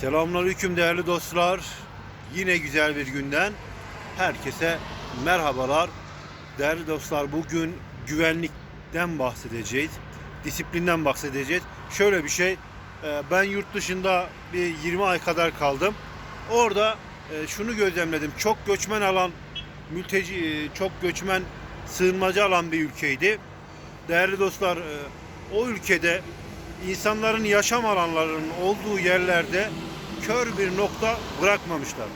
Selamünaleyküm değerli dostlar. Yine güzel bir günden herkese merhabalar. Değerli dostlar bugün güvenlikten bahsedeceğiz. Disiplinden bahsedeceğiz. Şöyle bir şey. e, Ben yurt dışında bir 20 ay kadar kaldım. Orada e, şunu gözlemledim. Çok göçmen alan mülteci e, çok göçmen sığınmacı alan bir ülkeydi. Değerli dostlar o ülkede insanların yaşam alanlarının olduğu yerlerde kör bir nokta bırakmamışlar.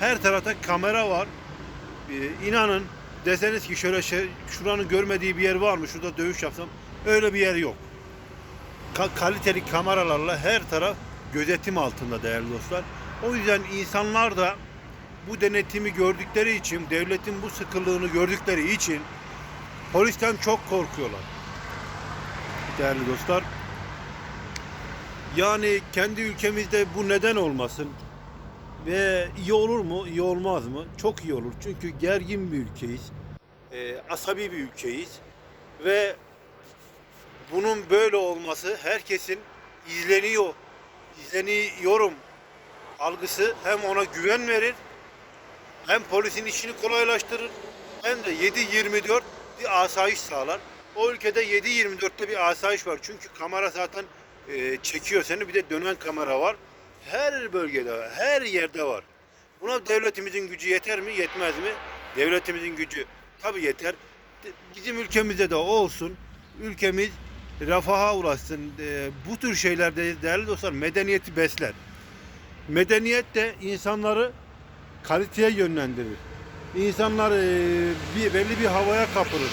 Her tarafta kamera var. Ee, inanın deseniz ki şöyle şey, şuranın görmediği bir yer var mı? Şurada dövüş yapsam öyle bir yer yok. Ka- kaliteli kameralarla her taraf gözetim altında değerli dostlar. O yüzden insanlar da bu denetimi gördükleri için, devletin bu sıkılığını gördükleri için polisten çok korkuyorlar. Değerli dostlar. Yani kendi ülkemizde bu neden olmasın? Ve iyi olur mu? İyi olmaz mı? Çok iyi olur. Çünkü gergin bir ülkeyiz. Ee, asabi bir ülkeyiz. Ve bunun böyle olması herkesin izleniyor, izleniyorum algısı hem ona güven verir hem polisin işini kolaylaştırır hem de 7-24 bir asayiş sağlar. O ülkede 7-24'te bir asayiş var. Çünkü kamera zaten e, çekiyor seni. Bir de dönen kamera var. Her bölgede var. Her yerde var. Buna devletimizin gücü yeter mi? Yetmez mi? Devletimizin gücü tabii yeter. Bizim ülkemizde de olsun. Ülkemiz refaha ulaşsın. E, bu tür şeylerde değerli dostlar medeniyeti besler. Medeniyet de insanları kaliteye yönlendirir. İnsanlar e, bir belli bir havaya kapılır.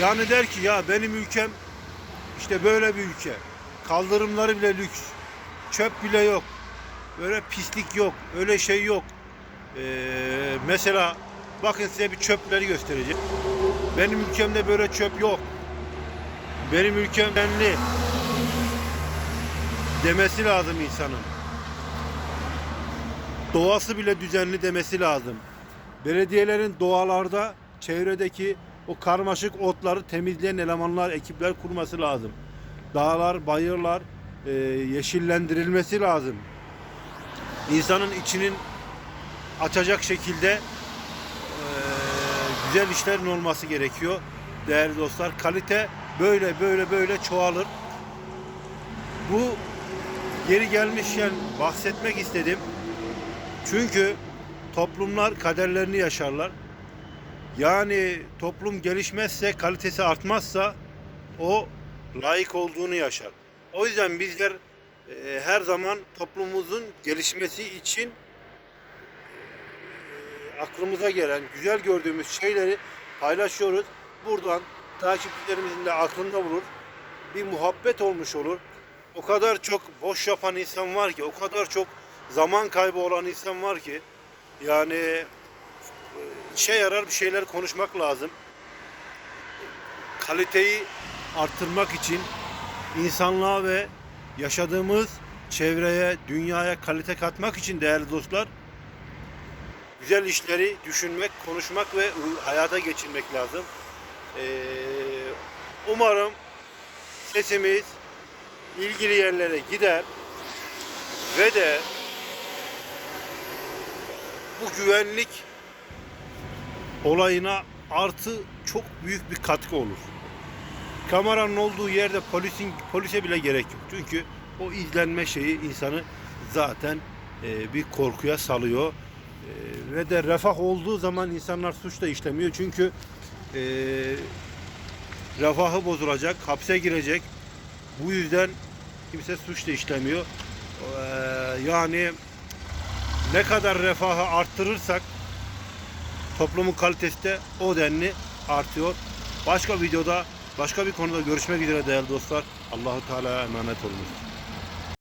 Yani der ki ya benim ülkem işte böyle bir ülke. Kaldırımları bile lüks. Çöp bile yok. Böyle pislik yok. Öyle şey yok. Ee, mesela bakın size bir çöpleri göstereceğim. Benim ülkemde böyle çöp yok. Benim ülkem önemli. Demesi lazım insanın. Doğası bile düzenli demesi lazım. Belediyelerin doğalarda çevredeki o karmaşık otları temizleyen elemanlar, ekipler kurması lazım. Dağlar, bayırlar e, yeşillendirilmesi lazım. İnsanın içinin açacak şekilde e, güzel işlerin olması gerekiyor. Değerli dostlar, kalite böyle böyle böyle çoğalır. Bu geri gelmişken bahsetmek istedim. Çünkü toplumlar kaderlerini yaşarlar. Yani toplum gelişmezse, kalitesi artmazsa o layık olduğunu yaşar. O yüzden bizler e, her zaman toplumumuzun gelişmesi için e, aklımıza gelen, güzel gördüğümüz şeyleri paylaşıyoruz. Buradan takipçilerimizin de aklında bulur. Bir muhabbet olmuş olur. O kadar çok boş yapan insan var ki, o kadar çok zaman kaybı olan insan var ki yani e, işe yarar bir şeyler konuşmak lazım. Kaliteyi arttırmak için insanlığa ve yaşadığımız çevreye, dünyaya kalite katmak için değerli dostlar güzel işleri düşünmek, konuşmak ve hayata geçirmek lazım. Ee, umarım sesimiz ilgili yerlere gider ve de bu güvenlik olayına artı çok büyük bir katkı olur. Kameranın olduğu yerde polisin polise bile gerek yok. Çünkü o izlenme şeyi insanı zaten e, bir korkuya salıyor. E, ve de refah olduğu zaman insanlar suç da işlemiyor. Çünkü e, refahı bozulacak, hapse girecek. Bu yüzden kimse suç da işlemiyor. E, yani ne kadar refahı arttırırsak toplumun kalitesi de o denli artıyor. Başka videoda başka bir konuda görüşmek üzere değerli dostlar. Allahu Teala emanet olunuz.